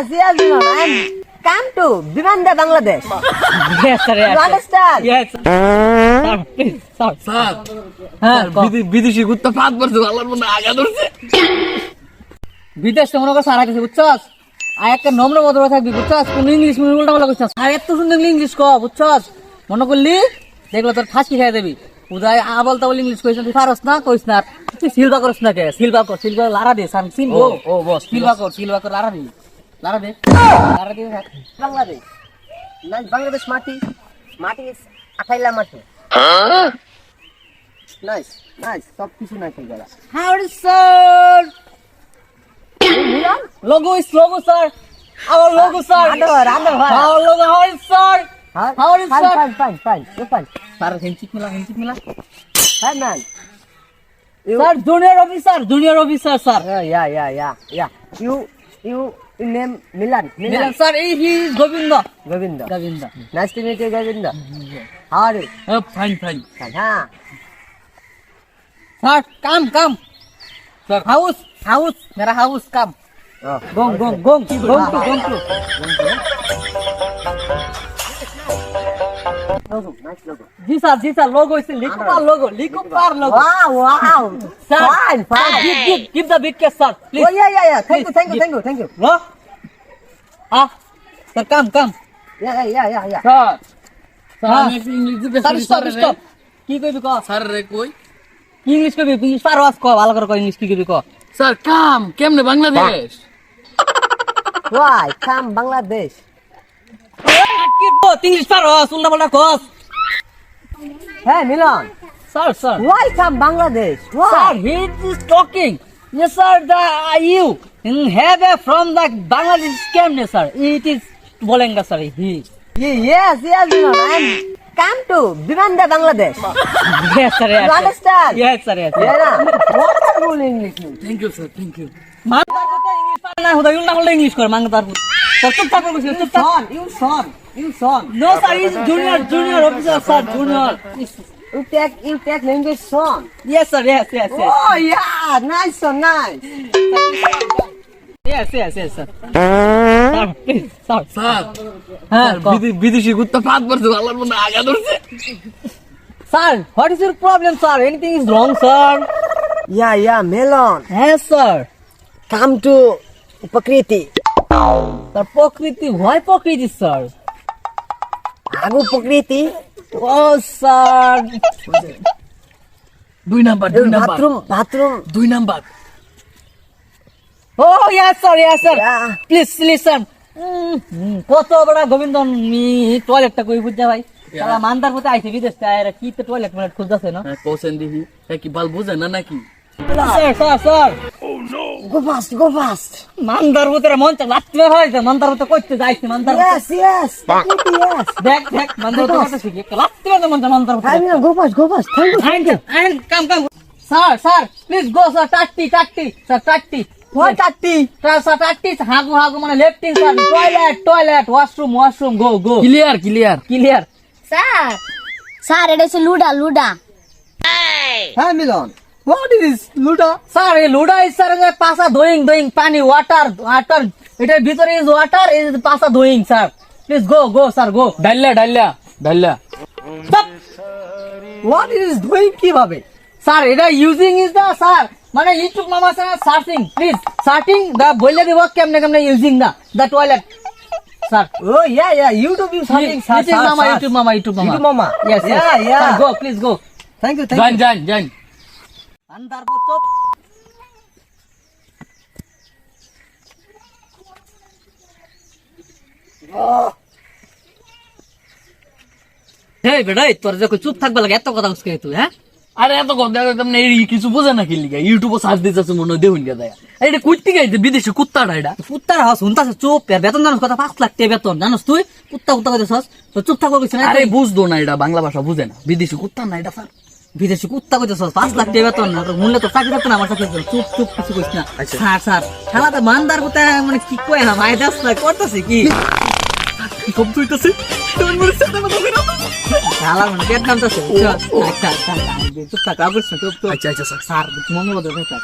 Yes, yes, Viman. I'm come to Vivanda, Bangladesh. Yes, sir. Yes, You understand? Yes. Sir হ্যাঁ, বিদেশি কুত্তা ফাঁদ পড়ছে আল্লাহর মধ্যে আগা ধরছে বিদেশ তো মনে আর কিছু বুঝছস? আর একটা নম্র ভদ্র থাকবি বুঝছস? কোন ইংলিশ মিডিয়াম উল্টা বলা বুঝছস আর এত সুন্দর ইংলিশ ক বুঝছস? মনে করলি? দেখল তোর ফাঁসি খেয়ে দেবি। উদয় আ বলতে বলে ইংলিশ কইছ তুই পারস না কইস না। তুই সিলবা করস না কে? সিলবা কর সিলবা লারা দে সাম সিল ও, ও, boss, সিলবা কর সিলবা কর লারা দে। দে Bangladesh. Nice Bangladesh mati. Mati is Akaila mati. Nice, nice. সব কিছু নাই ঠিক আছে how sir logo is logo sir our logo sir আদর আদর ভাই is sir হ্যাঁ How are you, fine? Fine fine you fine sir handshake মিলা handshake Milla fine man sir junior officer junior officer sir Yeah, yeah, yeah, yeah, yeah. You, you, you name Milan. Milan, Milan. sir, he he is Govinda. Govinda. Govinda. Nice to meet you, Govinda. How are you? Oh, fine, fine. Fine, huh? Sir, come, come. Sir, house, house, मेरा house, come. Oh. go gong, gong, gong to, gong to. Logo, nice logo. जी sir, जी sir, logo is Likupar logo, Likupar logo. Wow, wow. Sir, Fine, sir, fine. give, give, give the big kiss, sir, please. Oh, yeah, yeah, yeah. Thank you, Please, thank you, give. thank you, thank you. No? Ah, sir, come, come. Yeah, yeah, yeah, yeah, yeah. Sir. Sir আমি একটু English জিজ্ঞেস Sir, করি stop, স্যারের stop. কি কইবি ক sir রে কই English কইবি English পারো আজ ক ভালো করে ক ইংলিশ কি কইবি ক স্যার কাম কেমনে বাংলাদেশ Why? Come Bangladesh. কি ইংলিশ কস Milan. Sir sir Why come Bangladesh? Sir, Why? he is talking. Yes, sir, the uh, you mm, have a from the Bangladesh scam, yes, sir. It is Bolenga, sir. He. Ye- Yes, yes, Milan. I'm come to Vivanda, Bangladesh. Yes, sir. Yes, You sir. understand? Yes, sir. Yes. Yeah, yes. na? Wonderful English. Thank you sir thank you মাংদার কথা English পারে না হুদা English করে তোর চুপ থাকো বসে চুপ থাক Son, you son, you son. No sir is junior junior officer sir junior You take, you take language son. Yes sir yes yes yes Oh yeah, nice son, nice. Yes yes yes sir sir please sir sir হ্যাঁ sir, বিদে- বিদেশি কুত্তা ফাঁদ পড়ছে আল্লাহর মধ্যে আগা ধরছে sir what is your problem sir anything is wrong sir Yeah, yeah, Melon. হ্যাঁ sir Come to Pakriti. sir প্রকৃতি হয় প্রকৃতি স্যার। Agu Pakriti. ও স্যার। দুই নাম্বার দুই নাম্বার। Bathroom, bathroom. দুই number. O yes sir yes sir. Please listen কত বড় গোবিন্দন মি টয়লেটটা কই বুঝা ভাই? তারা মান্দার পথে আইছে বিদেশ থেকে আইরা কি তো টয়লেট মানে খুঁজতেছে না? হ্যাঁ কোসেন দিহি কি বাল বুঝে না নাকি? Sir sir sir Go fast, go fast. মান্দার পথে মঞ্চ লাত্তি হয়েছে মান্দার পথে করতে যাইছে মান্দার Yes, yes. Pakriti, yes. দেখ দেখ মান্দার পথে কথা শিখি লাত্তি হয়েছে মঞ্চ মান্দার Hey, Milan, go fast, go fast. Thank you. Thank you and come come sir sir please go sir টাট্টি টাট্টি স্যার টাট্টি Why Tati? স্যার স্যার টাট্টি হাগু হাগু মানে lefting sir toilet toilet washroom washroom go go clear clear clear sir sir এটা হচ্ছে লুডা লুডা Hey, Milan. What is Luda? Sir এই লুডা ইজ স্যার পাসা দোয়িং দোয়িং পানি ওয়াটার ওয়াটার এটার ভিতরে is water is পাসা doing sir please go go sir go ডাল্লা ডাল্লা ডাল্লা What is doing কীভাবে? স্যার এটা ইউজিং ইজ দা স্যার মানে ইউটিউব মামা sir searching please searching the বলে দিব কেমনে কেমনে using the the toilet sir Oh, yeah, yeah. YouTube is having search, YouTube মামা. ইউটিউব মামা ইউটিউব মামা YouTube mama. Yes Yeah, yeah. Go please go Thank you, thank জান you. জান জান আন্দার বেটা তোর যে চুপ থাকবে লাগে এত কথা উসকে তুই হ্যাঁ? আরে এত কথা একদম না এই কিছু বোঝে না কি লিগা? ইউটিউবে সার্চ দিতেছে মনে হয় দেখুন গে দেয়া। এটা কুত্তি বিদেশি কুত্তাটা এটা। কুত্তার হাস শুনতাছে চুপ এর বেতন জানোস কথা পাঁচ লাখ টাকা বেতন জানোস তুই? কুত্তা কুত্তা কইতেছস? তো চুপ থাকব কইছ না আরে না এটা বাংলা ভাষা বুঝে না। বিদেশি কুত্তা না এটা স্যার বিদেশি কুত্তা কইতেছ পাঁচ লাখ টাকা বেতন না মূল্য তো চাকরি থাকতো না আমার চাকরি চুপ চুপ কিছু কইস না। স্যার স্যার খেলা তো মানদার কোথায় মানে কি কয় না ভাই দাস না করতেছি কি? সব তুইতেছি মানে আচ্ছা আচ্ছা আচ্ছা আচ্ছা আচ্ছা স্যার। মঙ্গল কথা